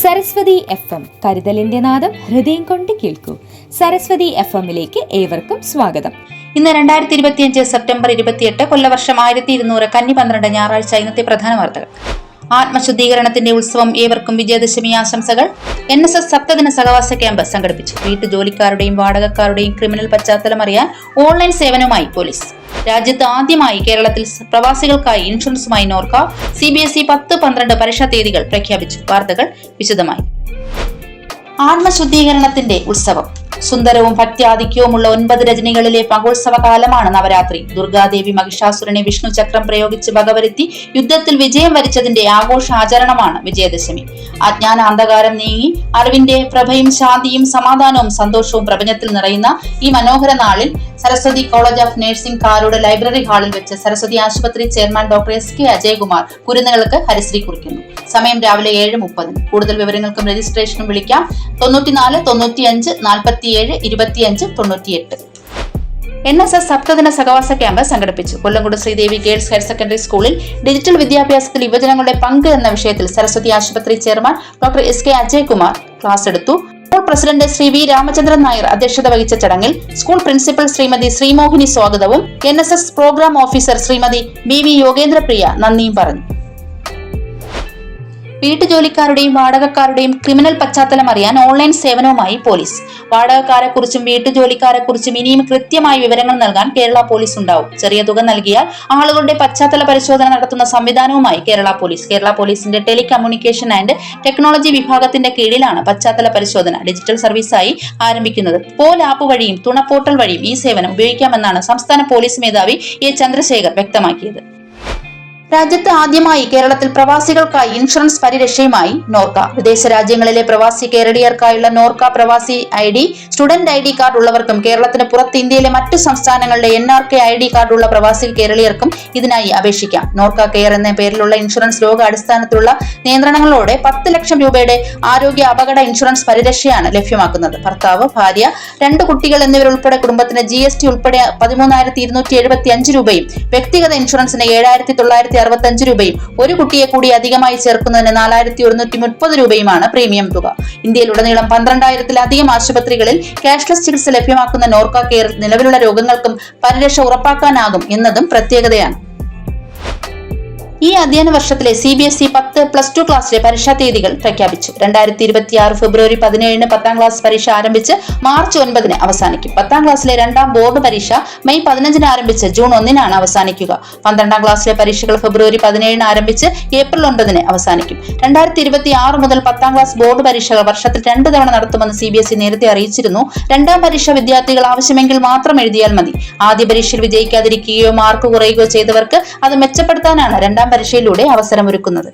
Saraswati F M കരുതലിന്റെ നാദം ഹൃദയം കൊണ്ട് കേൾക്കൂ. സരസ്വതി എഫ് എമ്മിലേക്ക് ഏവർക്കും സ്വാഗതം. ഇന്ന് രണ്ടായിരത്തി ഇരുപത്തിയഞ്ച് സെപ്റ്റംബർ ഇരുപത്തിയെട്ട് കൊല്ലവർഷം ആയിരത്തി ഇരുന്നൂറ് കന്നി പന്ത്രണ്ട് ഞായറാഴ്ച ഇന്നത്തെ പ്രധാന വാർത്തകൾ. ആത്മശുദ്ധീകരണത്തിന്റെ ഉത്സവം ഏവർക്കും വിജയദശമി ആശംസകൾ. എൻ എസ് എസ് സപ്തദിന സഹവാസ ക്യാമ്പ് സംഘടിപ്പിച്ചു. വീട്ടുജോലിക്കാരുടെയും വാടകക്കാരുടെയും ക്രിമിനൽ പശ്ചാത്തലം അറിയാൻ ഓൺലൈൻ സേവനവുമായി പോലീസ്. രാജ്യത്ത് ആദ്യമായി കേരളത്തിൽ പ്രവാസികൾക്കായി ഇൻഷുറൻസുമായി NORKA. C B S E പത്ത് പന്ത്രണ്ട് പരീക്ഷാ തീയതികൾ പ്രഖ്യാപിച്ചു. വാർത്തകൾ വിശദമായി. ആത്മശുദ്ധീകരണത്തിന്റെ ഉത്സവം. സുന്ദരവും ഭക്ത്യാധിക്യവുമുള്ള ഒൻപത് രചനകളിലെ പകോത്സവ കാലമാണ് നവരാത്രി. ദുർഗാദേവി മഹിഷാസുരനെ വിഷ്ണു ചക്രം പ്രയോഗിച്ച് ഭഗവരുത്തി യുദ്ധത്തിൽ വിജയം വരിച്ചതിന്റെ ആഘോഷ ആചരണമാണ് വിജയദശമി. അജ്ഞാന അന്ധകാരം നീങ്ങി അറിവിന്റെ പ്രഭയും ശാന്തിയും സമാധാനവും സന്തോഷവും പ്രപഞ്ചത്തിൽ നിറയുന്ന ഈ മനോഹര നാളിൽ Saraswathi college of nursing Karode library ഹാളിൽ വെച്ച് സരസ്വതി ആശുപത്രി chairman doctor S K Ajayakumar കുരുന്നുകൾക്ക് ഹരിശ്രീ കുറിക്കുന്നു. സമയം രാവിലെ ഏഴ് മുപ്പതിന്. കൂടുതൽ വിവരങ്ങൾക്കും രജിസ്ട്രേഷനും വിളിക്കാം. തൊണ്ണൂറ്റിനാല് തൊണ്ണൂറ്റിയഞ്ച് നാൽപ്പത്തിയേഴ് ഇരുപത്തിയഞ്ച് തൊണ്ണൂറ്റിയെട്ട്. എൻ എസ് എസ് സപ്തദിന സഹവാസ ക്യാമ്പ് സംഘടിപ്പിച്ചു. Kollamkode Sreedevi girls higher secondary സ്കൂളിൽ ഡിജിറ്റൽ വിദ്യാഭ്യാസത്തിൽ യുവജനങ്ങളുടെ പങ്ക് എന്ന വിഷയത്തിൽ സരസ്വതി ആശുപത്രി chairman doctor S K Ajaykumar class എടുത്തു. School president Shri V Ramachandran Nair അധ്യക്ഷത വഹിച്ച ചടങ്ങിൽ സ്കൂൾ പ്രിൻസിപ്പൽ ശ്രീമതി ശ്രീമോഹിനി സ്വാഗതവും N programme officer Shrimathi B V Yogendrapriya നന്ദിയും പറഞ്ഞു. വീട്ടുജോലിക്കാരുടെയും വാടകക്കാരുടെയും ക്രിമിനൽ പശ്ചാത്തലം അറിയാൻ ഓൺലൈൻ സേവനവുമായി പോലീസ്. വാടകക്കാരെക്കുറിച്ചും വീട്ടുജോലിക്കാരെക്കുറിച്ചും ഇനിയും കൃത്യമായ വിവരങ്ങൾ നൽകാൻ കേരള പോലീസ് ഉണ്ടാവും. ചെറിയ തുക നൽകിയാൽ ആളുകളുടെ പശ്ചാത്തല പരിശോധന നടത്തുന്ന സംവിധാനവുമായി കേരള പോലീസ്. കേരള പോലീസിന്റെ ടെലികമ്മ്യൂണിക്കേഷൻ ആൻഡ് ടെക്നോളജി വിഭാഗത്തിന്റെ കീഴിലാണ് പശ്ചാത്തല പരിശോധന ഡിജിറ്റൽ സർവീസായി ആരംഭിക്കുന്നത്. പോൽ ആപ്പ് വഴിയും തുണ പോർട്ടൽ വഴിയും ഈ സേവനം ഉപയോഗിക്കാമെന്നാണ് സംസ്ഥാന പോലീസ് മേധാവി എ ചന്ദ്രശേഖർ വ്യക്തമാക്കിയത്. രാജ്യത്ത് ആദ്യമായി കേരളത്തിൽ പ്രവാസികൾക്കായി ഇൻഷുറൻസ് പരിരക്ഷയുമായി നോർക്ക. വിദേശ രാജ്യങ്ങളിലെ പ്രവാസി കേരളീയർക്കായുള്ള നോർക്ക പ്രവാസി I D student I D card ഉള്ളവർക്കും കേരളത്തിന് പുറത്ത് ഇന്ത്യയിലെ മറ്റു സംസ്ഥാനങ്ങളുടെ N R K I D കാർഡുള്ള പ്രവാസി കേരളീയർക്കും ഇതിനായി അപേക്ഷിക്കാം. നോർക്ക കെയർ എന്ന പേരിലുള്ള ഇൻഷുറൻസ് രോഗ അടിസ്ഥാനത്തിലുള്ള നിയന്ത്രണങ്ങളോടെ പത്ത് ലക്ഷം രൂപയുടെ ആരോഗ്യ അപകട ഇൻഷുറൻസ് പരിരക്ഷയാണ് ലഭ്യമാക്കുന്നത്. ഭർത്താവ് ഭാര്യ രണ്ട് കുട്ടികൾ എന്നിവരുൾപ്പെടെ കുടുംബത്തിന് ജി എസ് ടി ഉൾപ്പെടെ പതിമൂന്നായിരത്തി ഇരുന്നൂറ്റി എഴുപത്തി അഞ്ച് രൂപയും വ്യക്തിഗത ഇൻഷുറൻസിന് ഏഴായിരത്തി തൊള്ളായിരത്തി അറുപത്തി അഞ്ച് രൂപയും ഒരു കുട്ടിയെ കൂടി അധികമായി ചേർക്കുന്നതിന് നാലായിരത്തി ഒരുന്നൂറ്റി മുപ്പത് രൂപയുമാണ് പ്രീമിയം തുക. ഇന്ത്യയിലുടനീളം പന്ത്രണ്ടായിരത്തിലധികം ആശുപത്രികളിൽ ക്യാഷ്ലെസ് ചികിത്സ ലഭ്യമാക്കുന്ന നോർക്ക കെയർ നിലവിലുള്ള രോഗങ്ങൾക്കും പരിരക്ഷ ഉറപ്പാക്കാനാകും എന്നതും പ്രത്യേകതയാണ്. ഈ അധ്യയന വർഷത്തിലെ സി ബി എസ് ഇ പത്ത് പ്ലസ് ടു ക്ലാസ്സിലെ പരീക്ഷാ തീയതികൾ പ്രഖ്യാപിച്ചു. രണ്ടായിരത്തി ഇരുപത്തി ആറ് ഫെബ്രുവരി പതിനേഴിന് പത്താം ക്ലാസ് പരീക്ഷ ആരംഭിച്ച് മാർച്ച് ഒൻപതിന് അവസാനിക്കും. പത്താം ക്ലാസ്സിലെ രണ്ടാം ബോർഡ് പരീക്ഷ മെയ് പതിനഞ്ചിന് ആരംഭിച്ച് ജൂൺ ഒന്നിനാണ് അവസാനിക്കുക. പന്ത്രണ്ടാം ക്ലാസ്സിലെ പരീക്ഷകൾ ഫെബ്രുവരി പതിനേഴിന് ആരംഭിച്ച് ഏപ്രിൽ ഒൻപതിന് അവസാനിക്കും. രണ്ടായിരത്തി ഇരുപത്തി ആറ് മുതൽ പത്താം ക്ലാസ് ബോർഡ് പരീക്ഷകൾ വർഷത്തിൽ രണ്ട് തവണ നടത്തുമെന്ന് സി ബി എസ് ഇ നേരത്തെ അറിയിച്ചിരുന്നു. രണ്ടാം പരീക്ഷ വിദ്യാർത്ഥികൾ ആവശ്യമെങ്കിൽ മാത്രം എഴുതിയാൽ മതി. ആദ്യ പരീക്ഷയിൽ വിജയിക്കാതിരിക്കുകയോ മാർക്ക് കുറയുകയോ ചെയ്തവർക്ക് അത് മെച്ചപ്പെടുത്താനാണ് രണ്ടാം പരീക്ഷയിലൂടെ അവസരമൊരുക്കുന്നത്.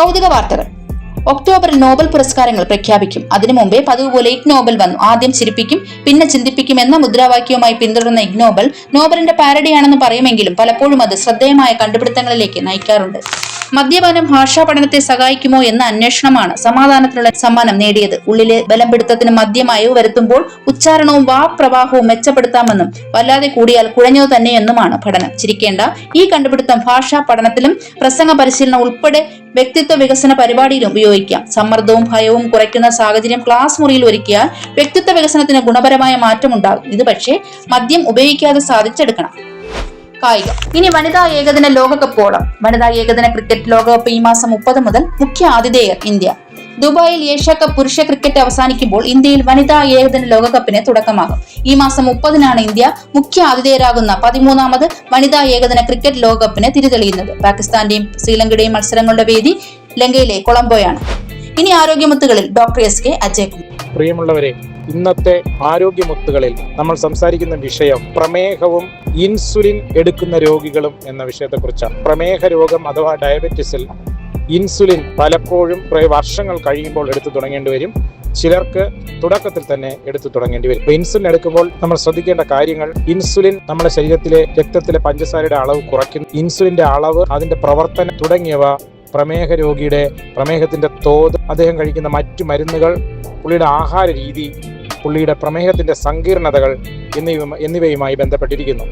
കൗതുക വാർത്തകൾ ഒക്ടോബറിൽ നോബൽ പുരസ്കാരങ്ങൾ പ്രഖ്യാപിക്കും. അതിനു മുമ്പേ പതിവുപോലെ ഇഗ് നോബൽ വന്നു. ആദ്യം ചിരിപ്പിക്കും പിന്നെ ചിന്തിപ്പിക്കും എന്ന മുദ്രാവാക്യവുമായി പിന്തുടർന്ന ഇഗ് നോബൽ നോബലിന്റെ പാരഡിയാണെന്ന് പറയുമെങ്കിലും പലപ്പോഴും അത് ശ്രദ്ധേയമായ കണ്ടുപിടുത്തങ്ങളിലേക്ക് നയിക്കാറുണ്ട്. മദ്യപാനം ഭാഷാ പഠനത്തെ സഹായിക്കുമോ എന്ന അന്വേഷണമാണ് സമാധാനത്തിനുള്ള സമ്മാനം നേടിയത്. ഉള്ളിലെ ബലം പിടുത്തത്തിന് മദ്യമായോ വരുത്തുമ്പോൾ ഉച്ചാരണവും വാക്പ്രവാഹവും മെച്ചപ്പെടുത്താമെന്നും വല്ലാതെ കൂടിയാൽ കുഴഞ്ഞോ തന്നെയെന്നുമാണ് പഠനം. ചിരിക്കേണ്ട ഈ കണ്ടുപിടുത്തം ഭാഷാ പഠനത്തിലും പ്രസംഗ പരിശീലനം ഉൾപ്പെടെ വ്യക്തിത്വ വികസന പരിപാടിയിലും ഉപയോഗിക്കാം. സമ്മർദ്ദവും ഭയവും കുറയ്ക്കുന്ന സാഹചര്യം ക്ലാസ് മുറിയിൽ ഒരുക്കിയാൽ വ്യക്തിത്വ വികസനത്തിന് ഗുണപരമായ മാറ്റമുണ്ടാകും. ഇത് പക്ഷേ മദ്യം ഉപയോഗിക്കാതെ സാധിച്ചെടുക്കണം. കായികം. ഇനി വനിതാ ഏകദിന ലോകകപ്പ് ലോകകപ്പോളം. വനിതാ ഏകദിന ക്രിക്കറ്റ് ലോകകപ്പ് ഈ മാസം മുപ്പത് മുതൽ മുഖ്യ ആതിഥേയർ ഇന്ത്യ. ദുബായിൽ ഏഷ്യാകപ്പ് പുരുഷ ക്രിക്കറ്റ് അവസാനിക്കുമ്പോൾ ഇന്ത്യയിൽ വനിതാ ഏകദിന ലോകകപ്പിന് തുടക്കമാകും. ഈ മാസം മുപ്പതിനാണ് ഇന്ത്യ മുഖ്യ ആതിഥേയരാകുന്ന പതിമൂന്നാമത് വനിതാ ഏകദിന ക്രിക്കറ്റ് ലോകകപ്പിന് തിരിതെളിയുന്നത്. പാകിസ്ഥാന്റെയും ശ്രീലങ്കയുടെയും മത്സരങ്ങളുടെ വേദി ലങ്കയിലെ കൊളംബോയാണ്. ഇനി ആരോഗ്യമുത്തുകളിൽ ഡോക്ടർ എസ് കെ അജയ് പ്രിയമുള്ളവരെ ഇന്നത്തെ ആരോഗ്യമുത്തുകളിൽ നമ്മൾ സംസാരിക്കുന്ന വിഷയം പ്രമേഹവും ഇൻസുലിൻ എടുക്കുന്ന രോഗികളും എന്ന വിഷയത്തെക്കുറിച്ചാണ്. പ്രമേഹ രോഗം അഥവാ ഡയബറ്റിസിൽ ഇൻസുലിൻ പലപ്പോഴും കുറേ വർഷങ്ങൾ കഴിയുമ്പോൾ എടുത്തു തുടങ്ങേണ്ടി വരും. ചിലർക്ക് തുടക്കത്തിൽ തന്നെ എടുത്തു തുടങ്ങേണ്ടി വരും. ഇൻസുലിൻ എടുക്കുമ്പോൾ നമ്മൾ ശ്രദ്ധിക്കേണ്ട കാര്യങ്ങൾ ഇൻസുലിൻ നമ്മുടെ ശരീരത്തിലെ രക്തത്തിലെ പഞ്ചസാരയുടെ അളവ് കുറയ്ക്കുന്നു. ഇൻസുലിന്റെ അളവ് അതിന്റെ പ്രവർത്തനം തുടങ്ങിയവ പ്രമേഹ രോഗിയുടെ പ്രമേഹത്തിന്റെ തോത് അദ്ദേഹം കഴിക്കുന്ന മറ്റു മരുന്നുകൾ പുള്ളിയുടെ ആഹാര രീതി പുള്ളിയുടെ പ്രമേഹത്തിന്റെ സങ്കീർണതകൾ എന്നിവ എന്നിവയുമായി ബന്ധപ്പെട്ടിരിക്കുന്നു.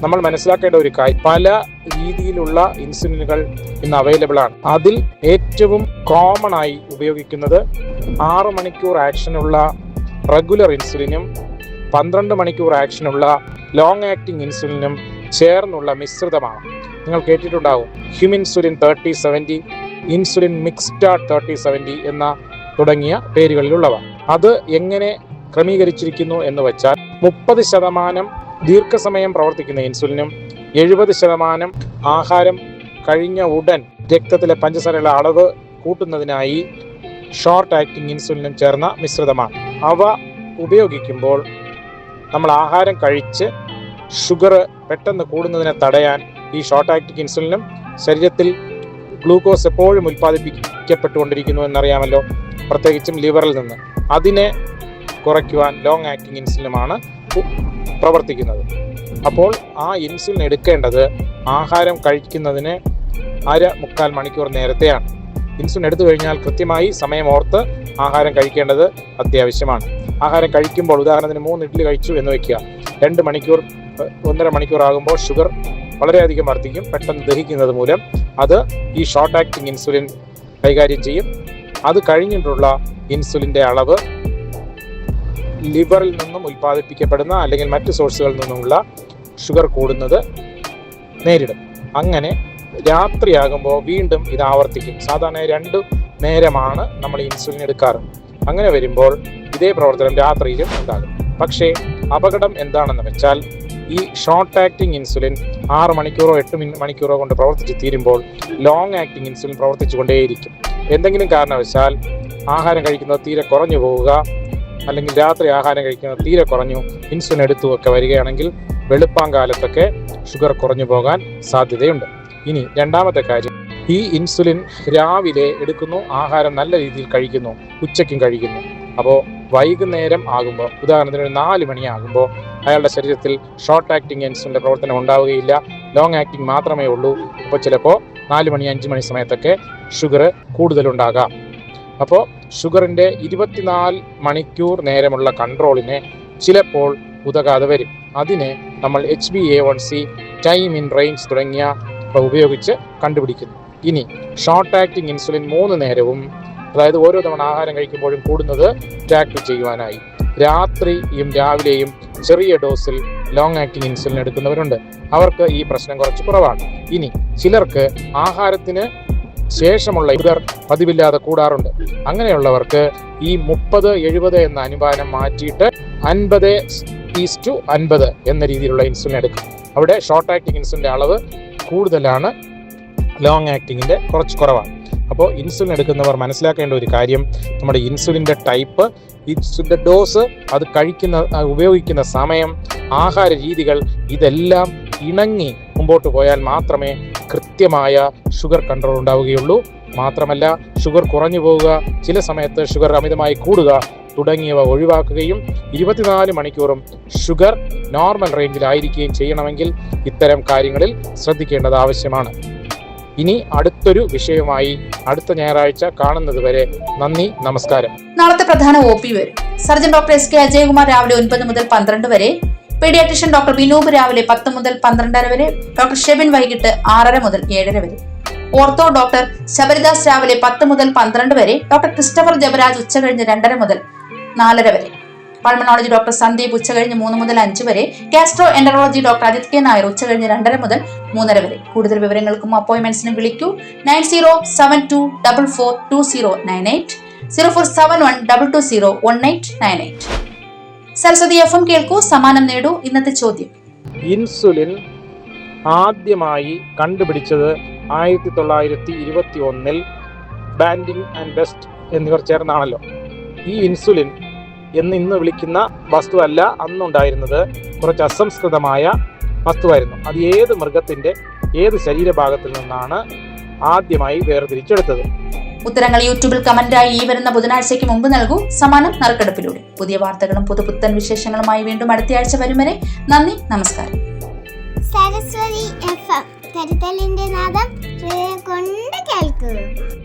നമ്മൾ മനസ്സിലാക്കേണ്ട ഒരു കാര്യം പല രീതിയിലുള്ള ഇൻസുലിനുകൾ ഇന്ന് അവൈലബിൾ ആണ്. അതിൽ ഏറ്റവും കോമൺ ആയി ഉപയോഗിക്കുന്നത് ആറ് മണിക്കൂർ ആക്ഷനുള്ള റെഗുലർ ഇൻസുലിനും പന്ത്രണ്ട് മണിക്കൂർ ആക്ഷനുള്ള ലോങ് ആക്ടിംഗ് ഇൻസുലിനും ചേർന്നുള്ള മിശ്രിതമാണ്. നിങ്ങൾ കേട്ടിട്ടുണ്ടാവും. Huminsulin thirty seventy insulin mixtard thirty seventy എന്ന തുടങ്ങിയ പേരുകളിലുള്ളവ. അത് എങ്ങനെ ക്രമീകരിച്ചിരിക്കുന്നു എന്ന് വെച്ചാൽ മുപ്പത് ശതമാനം ദീർഘസമയം പ്രവർത്തിക്കുന്ന ഇൻസുലിനും എഴുപത് ശതമാനം ആഹാരം കഴിഞ്ഞ ഉടൻ രക്തത്തിലെ പഞ്ചസാരയുടെ അളവ് കൂട്ടുന്നതിനായി ഷോർട്ട് ആക്ടിംഗ് ഇൻസുലിനും ചേർന്ന മിശ്രിതമാണ്. അവ ഉപയോഗിക്കുമ്പോൾ നമ്മൾ ആഹാരം കഴിച്ച് ഷുഗർ പെട്ടെന്ന് കൂടുന്നതിനെ തടയാൻ ഈ ഷോർട്ട് ആക്ടിംഗ് ഇൻസുലിനും ശരീരത്തിൽ ഗ്ലൂക്കോസ് എപ്പോഴും ഉൽപ്പാദിപ്പിക്കപ്പെട്ടുകൊണ്ടിരിക്കുന്നു എന്നറിയാമല്ലോ. പ്രത്യേകിച്ചും ലിവറിൽ നിന്ന്. അതിനെ കുറയ്ക്കുവാൻ ലോങ് ആക്ടിങ് ഇൻസുലിനുമാണ് പ്രവർത്തിക്കുന്നത്. അപ്പോൾ ആ ഇൻസുലിൻ എടുക്കേണ്ടത് ആഹാരം കഴിക്കുന്നതിന് അര മുക്കാൽ മണിക്കൂർ നേരത്തെയാണ്. ഇൻസുലിൻ എടുത്തു കഴിഞ്ഞാൽ കൃത്യമായി സമയം ഓർത്ത് ആഹാരം കഴിക്കേണ്ടത് അത്യാവശ്യമാണ്. ആഹാരം കഴിക്കുമ്പോൾ ഉദാഹരണത്തിന് മൂന്ന് ഇഡ്ഡലി കഴിച്ചു എന്ന് വയ്ക്കുക രണ്ട് മണിക്കൂർ ഒന്നര മണിക്കൂർ ആകുമ്പോൾ ഷുഗർ വളരെയധികം വർദ്ധിക്കും പെട്ടെന്ന് ദഹിക്കുന്നത് മൂലം അത് ഈ ഷോർട്ട് ആക്ടിങ് ഇൻസുലിൻ കൈകാര്യം ചെയ്യും. അത് കഴിഞ്ഞിട്ടുള്ള ഇൻസുലിന്റെ അളവ് ലിവറിൽ നിന്നും ഉൽപ്പാദിപ്പിക്കപ്പെടുന്ന അല്ലെങ്കിൽ മറ്റ് സോഴ്സുകളിൽ നിന്നുമുള്ള ഷുഗർ കൂടുന്നത് നേരിടും. അങ്ങനെ രാത്രിയാകുമ്പോൾ വീണ്ടും ഇത് ആവർത്തിക്കും. സാധാരണ രണ്ട് നേരമാണ് നമ്മൾ ഇൻസുലിൻ എടുക്കാറ്. അങ്ങനെ വരുമ്പോൾ ഇതേ പ്രവർത്തനം രാത്രിയിലും ഉണ്ടാകും. പക്ഷേ അപകടം എന്താണെന്ന് വെച്ചാൽ ഈ ഷോർട്ട് ആക്ടിംഗ് ഇൻസുലിൻ ആറ് മണിക്കൂറോ എട്ട് മണിക്കൂറോ കൊണ്ട് പ്രവർത്തിച്ച് തീരുമ്പോൾ ലോങ് ആക്ടിംഗ് ഇൻസുലിൻ പ്രവർത്തിച്ചു കൊണ്ടേയിരിക്കും എന്തെങ്കിലും കാരണവശാൽ ആഹാരം കഴിക്കുന്നത് തീരെ കുറഞ്ഞു പോവുക അല്ലെങ്കിൽ രാത്രി ആഹാരം കഴിക്കുന്നത് തീരെ കുറഞ്ഞു ഇൻസുലിൻ എടുത്തു ഒക്കെ വരികയാണെങ്കിൽ വെളുപ്പാങ്കാലത്തൊക്കെ ഷുഗർ കുറഞ്ഞു പോകാൻ സാധ്യതയുണ്ട്. ഇനി രണ്ടാമത്തെ കാര്യം ഈ ഇൻസുലിൻ രാവിലെ എടുക്കുന്നു ആഹാരം നല്ല രീതിയിൽ കഴിക്കുന്നു ഉച്ചയ്ക്കും കഴിക്കുന്നു. അപ്പോൾ വൈകുന്നേരം ആകുമ്പോൾ ഉദാഹരണത്തിന് ഒരു നാല് മണിയാകുമ്പോൾ അയാളുടെ ശരീരത്തിൽ ഷോർട്ട് ആക്ടിങ് ഇൻസുലിന്റെ പ്രവർത്തനം ഉണ്ടാവുകയില്ല ലോങ് ആക്ടിങ് മാത്രമേ ഉള്ളൂ. അപ്പോൾ ചിലപ്പോൾ നാല് മണി അഞ്ച് മണി സമയത്തൊക്കെ ഷുഗർ കൂടുതലുണ്ടാകാം. അപ്പോൾ ഷുഗറിന്റെ ഇരുപത്തിനാല് മണിക്കൂർ നേരമുള്ള കൺട്രോളിനെ ചിലപ്പോൾ ഉതകാതെ വരും. അതിനെ നമ്മൾ H B A one C time in range തുടങ്ങിയ ഉപയോഗിച്ച് കണ്ടുപിടിക്കുന്നു. ഇനി ഷോർട്ട് ആക്ടിങ് ഇൻസുലിൻ മൂന്ന് നേരവും അതായത് ഓരോ തവണ ആഹാരം കഴിക്കുമ്പോഴും കൂടുന്നത് ട്രാക്ക് ചെയ്യുവാനായി. രാത്രിയും രാവിലെയും ചെറിയ ഡോസിൽ ലോങ് ആക്ടിങ് ഇൻസുലിൻ എടുക്കുന്നവരുണ്ട്. അവർക്ക് ഈ പ്രശ്നം കുറച്ച് കുറവാണ്. ഇനി ചിലർക്ക് ആഹാരത്തിന് ശേഷമുള്ള ഇവർ പതിവില്ലാതെ കൂടാറുണ്ട്. അങ്ങനെയുള്ളവർക്ക് ഈ മുപ്പത് എഴുപത് എന്ന അനുപാതം മാറ്റിയിട്ട് അൻപത് ഈസ് ടു അൻപത് എന്ന രീതിയിലുള്ള ഇൻസുലിൻ എടുക്കും. അവിടെ ഷോർട്ട് ആക്ടിങ് ഇൻസുലിന്റെ അളവ് കൂടുതലാണ് ലോങ് ആക്ടിങ്ങിന്റെ കുറച്ച് കുറവാണ്. അപ്പോൾ ഇൻസുലിൻ എടുക്കുന്നവർ മനസ്സിലാക്കേണ്ട ഒരു കാര്യം നമ്മുടെ ഇൻസുലിന്റെ ടൈപ്പ് ഇൻസുലിന്റെ ഡോസ് അത് കഴിക്കുന്ന ഉപയോഗിക്കുന്ന സമയം ആഹാര രീതികൾ ഇതെല്ലാം ഇണങ്ങി മുമ്പോട്ട് പോയാൽ മാത്രമേ കൃത്യമായ ഷുഗർ കൺട്രോൾ ഉണ്ടാവുകയുള്ളൂ. മാത്രമല്ല ഷുഗർ കുറഞ്ഞു പോവുക ചില സമയത്ത് ഷുഗർ അമിതമായി കൂടുക തുടങ്ങിയവ ഒഴിവാക്കുകയും ഇരുപത്തിനാല് മണിക്കൂറും ഷുഗർ നോർമൽ റേഞ്ചിലായിരിക്കുകയും ചെയ്യണമെങ്കിൽ ഇത്തരം കാര്യങ്ങളിൽ ശ്രദ്ധിക്കേണ്ടത് ആവശ്യമാണ്. ഇനി അടുത്തൊരു വിഷയമായി അടുത്ത ഞായറാഴ്ച കാണുന്നത് വരെ നന്ദി നമസ്കാരം. നാളത്തെ പ്രധാന ഒ പി വരും. Surgeon doctor S K Ajayakumar രാവിലെ ഒൻപത് മുതൽ പന്ത്രണ്ട് വരെ പീഡിയാട്രിഷ്യൻ ഡോക്ടർ വിനൂപ് രാവിലെ പത്ത് മുതൽ പന്ത്രണ്ടര വരെ ഡോക്ടർ ഷെബിൻ വൈകിട്ട് ആറര മുതൽ ഏഴര വരെ. ഓർത്തോ ഡോക്ടർ ശബരിദാസ് രാവിലെ പത്ത് മുതൽ പന്ത്രണ്ട് വരെ ഡോക്ടർ ക്രിസ്റ്റഫർ ജബരാജ് ഉച്ചകഴിഞ്ഞ് രണ്ടര മുതൽ നാലര വരെ. പൾമണോളജി ഡോക്ടർ സന്ദീപ് ഉച്ച ഉച്ചകഴിഞ്ഞ് മൂന്ന് മുതൽ അഞ്ച് വരെ gastroenterology doctor Ajith K Nair ഉച്ച ഉച്ചകഴിഞ്ഞ് രണ്ടര മുതൽ മൂന്നര വരെ. കൂടുതൽ വിവരങ്ങൾക്കും അപ്പോയിന്റ്മെന്റ്സിനും വിളിക്കൂ. Nine zero seven two double four two zero nine eight zero four seven one double two zero one eight nine eight. Saraswathi F M കേൾക്കൂ. സമ്മാനം നേടൂ. ഇന്നത്തെ ചോദ്യം. ഇൻസുലിൻ ആദ്യമായി കണ്ടുപിടിച്ചത് ആയിരത്തി തൊള്ളായിരത്തി ഇരുപത്തി ഒന്നിൽ ബാൻഡിങ് ആൻഡ് ബെസ്റ്റ് എന്നിവർ ചേർന്നാണല്ലോ. ഈ ഇൻസുലിൻ എന്ന് ഇന്ന് വിളിക്കുന്ന വസ്തുവല്ല അന്നുണ്ടായിരുന്നത് കുറച്ച് അസംസ്കൃതമായ വസ്തുവായിരുന്നു. അത് ഏത് മൃഗത്തിന്റെ ഏത് ശരീരഭാഗത്തിൽ നിന്നാണ് ആദ്യമായി വേർതിരിച്ചെടുത്തത്? ഉത്തരങ്ങൾ യൂട്യൂബിൽ കമന്റായി ഈ വരുന്ന ബുധനാഴ്ചയ്ക്ക് മുമ്പ് നൽകൂ. സമാനം നറുക്കെടുപ്പിലൂടെ. പുതിയ വാർത്തകളും പുതുപുത്തൻ വിശേഷങ്ങളുമായി വീണ്ടും അടുത്തയാഴ്ച വരും വരെ നന്ദി നമസ്കാരം. Saraswati F M. കരുതലിന്റെ നാദം കൊണ്ട് കേൾക്കൂ